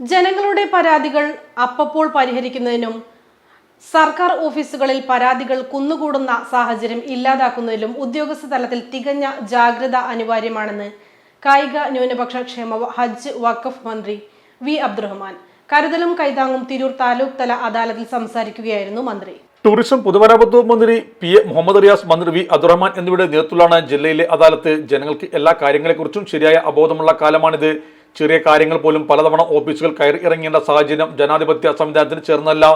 ജനങ്ങളുടെ പരാതികൾ അപ്പപ്പോൾ പരിഹരിക്കുന്നതിനും സർക്കാർ ഓഫീസുകളിൽ പരാതികൾ കുന്നുകൂടുന്ന സാഹചര്യം ഇല്ലാതാക്കുന്നതിലും ഉദ്യോഗസ്ഥ തലത്തിൽ തികഞ്ഞ ജാഗ്രത അനിവാര്യമാണെന്ന് കായിക ന്യൂനപക്ഷ ക്ഷേമ ഹജ്ജ് വഖഫ് മന്ത്രി വി അബ്ദുറഹ്മാൻ. കരുതലും കൈതാങ്ങും തിരൂർ താലൂക്ക് തല അദാലത്തിൽ സംസാരിക്കുകയായിരുന്നു മന്ത്രി. ടൂറിസം പൊതുമരാമത്ത് മന്ത്രി പി എ മുഹമ്മദ് റിയാസ് മന്ത്രി വി അബ്ദുറഹ്മാൻ എന്നിവരുടെ നേതൃത്വത്തിലാണ് ജില്ലയിലെ അദാലത്ത് ജനങ്ങൾക്ക് എല്ലാ കാര്യങ്ങളെക്കുറിച്ചും ശരിയായ അബോധമുള്ള കാലമാണിത്. ചെറിയ കാര്യങ്ങൾ പോലും പലതവണ ഓഫീസുകൾ കയറി ഇറങ്ങേണ്ട സാഹചര്യം ജനാധിപത്യ സംവിധാനത്തിന് ചേർന്നല്ല.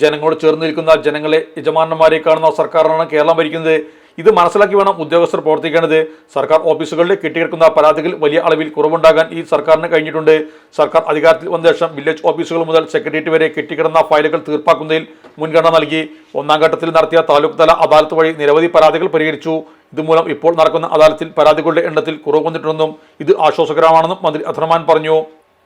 ജനങ്ങളോട് ചേർന്ന് നിൽക്കുന്ന ജനങ്ങളെ യജമാനന്മാരെ കാണുന്ന സർക്കാരാണ് കേരളം ഭരിക്കുന്നത്. ഇത് മനസ്സിലാക്കി വേണം ഉദ്യോഗസ്ഥർ പ്രവർത്തിക്കേണ്ടത്. സർക്കാർ ഓഫീസുകളിൽ കെട്ടിക്കിടക്കുന്ന പരാതികൾ വലിയ അളവിൽ കുറവുണ്ടാകാൻ ഈ സർക്കാരിന് കഴിഞ്ഞിട്ടുണ്ട്. സർക്കാർ അധികാരത്തിൽ വന്ന ശേഷം വില്ലേജ് ഓഫീസുകൾ മുതൽ സെക്രട്ടേറിയറ്റ് വരെ കെട്ടിക്കിടന്ന ഫയലുകൾ തീർപ്പാക്കുന്നതിൽ മുൻഗണന നൽകി. ഒന്നാം ഘട്ടത്തിൽ നടത്തിയ താലൂക്ക് തല അദാലത്ത് വഴി നിരവധി പരാതികൾ പരിഹരിച്ചു. ഇതുമൂലം ഇപ്പോൾ നടക്കുന്ന അദാലത്തിൽ പരാതികളുടെ എണ്ണത്തിൽ കുറവ് വന്നിട്ടുണ്ടെന്നും ഇത് ആശ്വാസകരമാണെന്നും മന്ത്രി അധർമാൻ പറഞ്ഞു.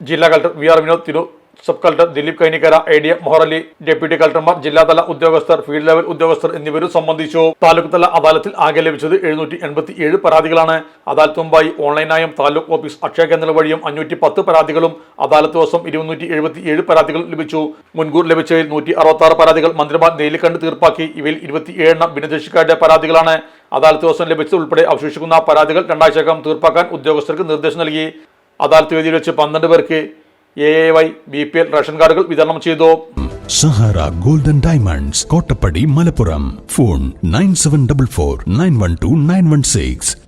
ജില്ലാ കളക്ടർ വി ആർ വിനോദ് തിരു sub collector Dileep Kainikkara A D M Moharali deputy കളക്ടർമാർ ജില്ലാതല ഉദ്യോഗസ്ഥർ ഫീൽഡ് ലെവൽ ഉദ്യോഗസ്ഥർ എന്നിവരും സംബന്ധിച്ചു. താലൂക്ക് തല അദാലത്തിൽ ആകെ ലഭിച്ചത് എഴുന്നൂറ്റി എൺപത്തി ഏഴ് പരാതികളാണ്. അദാലത്ത് മുമ്പായി ഓൺലൈനായും താലൂക്ക് ഓഫീസ് അക്ഷയ കേന്ദ്രം വഴിയും അഞ്ഞൂറ്റി പത്ത് പരാതികളും അദാലത്ത് ദിവസം ഇരുന്നൂറ്റി എഴുപത്തി ഏഴ് പരാതികൾ ലഭിച്ചു. മുൻകൂർ ലഭിച്ചതിൽ നൂറ്റി അറുപത്തി ആറ് പരാതികൾ മന്ത്രിമാർ നേരിൽ കണ്ട് തീർപ്പാക്കി. ഇവയിൽ ഇരുപത്തി ഏഴെണ്ണം ഭിന്നശേഷിക്കാരുടെ പരാതികളാണ്. അദാലത്ത് ദിവസം ലഭിച്ചത് ഉൾപ്പെടെ അവശേഷിക്കുന്ന പരാതികൾ രണ്ടാഴ്ചക്കകം തീർപ്പാക്കാൻ ഉദ്യോഗസ്ഥർക്ക് നിർദ്ദേശം നൽകി. അദാലത്ത് വേദിയിൽ വെച്ച് പന്ത്രണ്ട് പേർക്ക് A Y B P L ration കാർഡുകൾ വിതരണം ചെയ്തു. Sahara golden diamonds Kottappadi Malappuram. Phone nine seven double four nine one two nine one six.